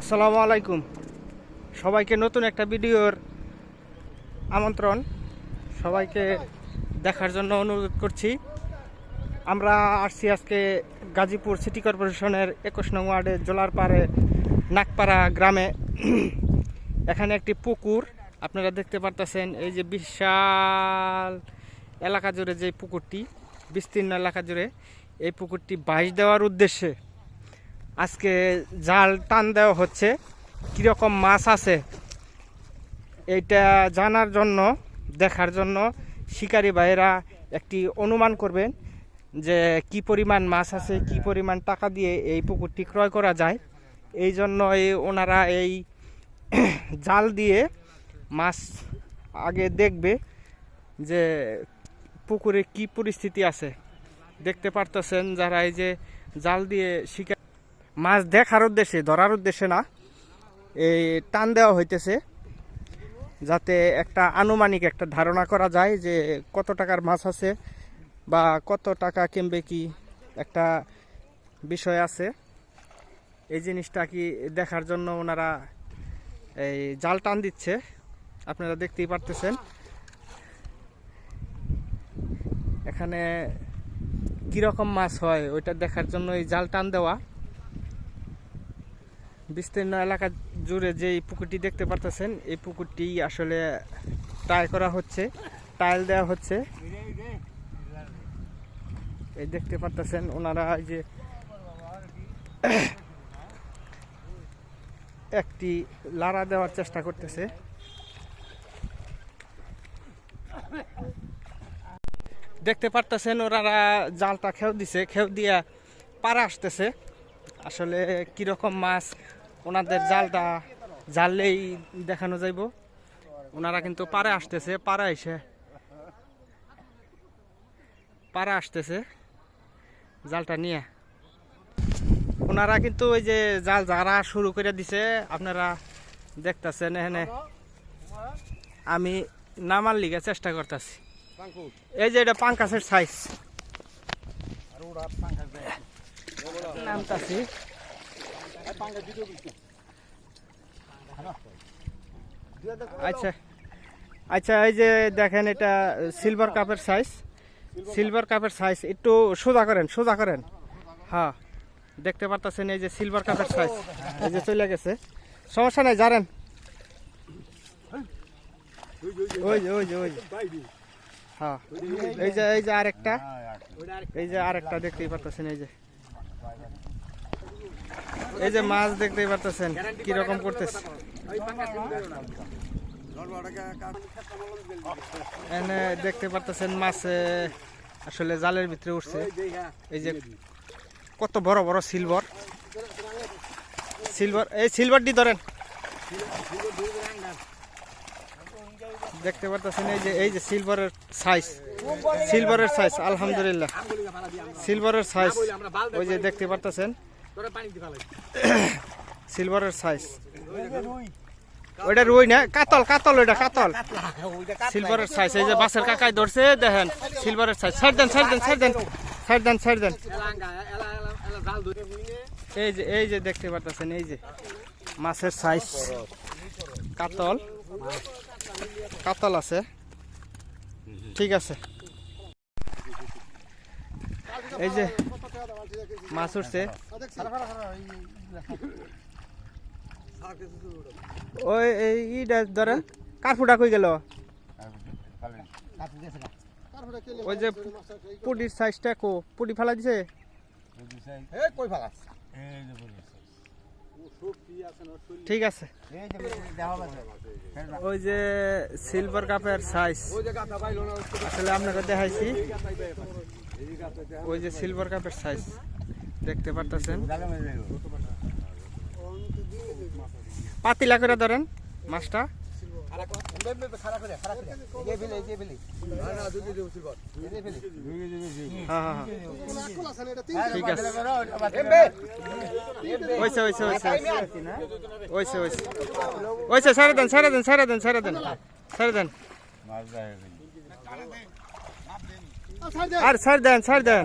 আসসালামু আলাইকুম। সবাইকে নতুন একটা ভিডিওর আমন্ত্রণ। সবাইকে দেখার জন্য অনুরোধ করছি। আমরা আসছি আজকে গাজীপুর সিটি কর্পোরেশনের একুশ নং ওয়ার্ডে জোলার পাড়ে নাকপাড়া গ্রামে। এখানে একটি পুকুর, আপনারা দেখতে পারতেছেন এই যে বিশাল এলাকা জুড়ে যে পুকুরটি, বিস্তীর্ণ এলাকা জুড়ে। এই পুকুরটি বাইশ দেওয়ার উদ্দেশ্যে আজকে জাল টান দেওয়া হচ্ছে। কীরকম মাছ আছে, এইটা জানার জন্য, দেখার জন্য শিকারী ভাইয়েরা একটি অনুমান করবেন যে কি পরিমাণ মাছ আছে, কি পরিমাণ টাকা দিয়ে এই পুকুরটি ক্রয় করা যায়। এই জন্য এই ওনারা এই জাল দিয়ে মাছ আগে দেখবে যে পুকুরে কি পরিস্থিতি আছে। দেখতে পারতেছেন যারা এই যে জাল দিয়ে শিকার মাছ দেখার উদ্দেশ্যে, ধরার উদ্দেশ্যে না, এই টান দেওয়া হইতেছে যাতে একটা আনুমানিক একটা ধারণা করা যায় যে কত টাকার মাছ আছে বা কত টাকা কিনবে কি একটা বিষয় আছে। এই জিনিসটা কি দেখার জন্য ওনারা এই জাল টান দিচ্ছে, আপনারা দেখতেই পারতেছেন। এখানে কীরকম মাছ হয় ওইটা দেখার জন্য এই জাল টান দেওয়া। বিস্তীর্ণ এলাকা জুড়ে যে পুকুরটি দেখতে পারতেছেন, এই পুকুরটি আসলে টাই করা হচ্ছে, টাইল দেওয়া হচ্ছে। এই দেখতে পারতেছেন ওনারা যে একটি লাড়া দেওয়ার চেষ্টা করতেছে। দেখতে পারতেছেন ওনারা জালটা খেউ দিছে খেউ দিয়া পাড়া আসতেছে। আসলে কীরকম মাছ ওনাদের জালটা জাললেই দেখানো যাইব। ওনারা কিন্তু পাড়ে আসতেছে পাড়া এসে পাড়া আসতেছে জালটা নিয়ে। ওনারা কিন্তু ওই যে জাল যারা শুরু করে দিছে আপনারা দেখতেছেন এখানে। আমি নামার লিগে চেষ্টা করতেছি। এই যে এটা পাঙ্কাসের সাইজ নামতাছি। আচ্ছা। আচ্ছা এই যে দেখেন এটা সিলভার কাপের সাইজ সিলভার কাপের সাইজ একটু সোজা করেন সোজা করেন। হ্যাঁ দেখতে পারতেছেন এই যে সিলভার কাপের সাইজ এই যে চলে গেছে। সমস্যা নাই, জানেন। ওই যে ওই যে, ওই হ্যাঁ এই যে এই যে আরেকটা। এই যে আরেকটা, দেখতেই পারতেছেন, এই যে। এই যে মাছ দেখতেই পারতেছেন, কীরকম করতেছে? এনে দেখতে পারতেছেন মাছ আসলে জালের ভিতরে উঠছে। এই যে কত বড় বড় সিলভার সিলভার এই সিলভারটি ধরেন। দেখতে পারতেছেন এই যে এই যে সিলভারের সাইজ সিলভারের সাইজ আলহামদুলিল্লাহ। সিলভারের সাইজ ওই যে দেখতে পারতেছেন। সিলভারের সাইজ ওইটা রুই না কাতল কাতল ওইটা কাতল। সিলভারের সাইজ এই যে বাসের কাকাই ধরছে দেখেন সিলভারের সাইজ সাইড দেন সাইড দেন সাইড দেন সাইড দেন সাইড দেন। এই যে এই যে দেখতে পারতেছেন এই যে। মাছের সাইজ কাতল। কাতল আছে। ঠিক আছে। এই যে মাছ উঠছে। ওই এই ইটা ধরেন কার্ফুটা কই গেল? ওই যে পুডির সাইজটা কো পুডি ফেলা দিছে? ঠিক আছে। ওই যে সিলভার কাপের সাইজ আসলে আপনাকে দেখাইছি। ওই যে সিলভার কাপের সাইজ দেখতে পারতেছেন। পাতিলা করে ধরেন, মাছটা। হ্যাঁ হ্যাঁ হ্যাঁ। ঠিক আছে। ওইসে ওইসে ওইসে ওইসে দেন সারে দেন সারে সারে দেন। সারে আর সার দেন সার দেন।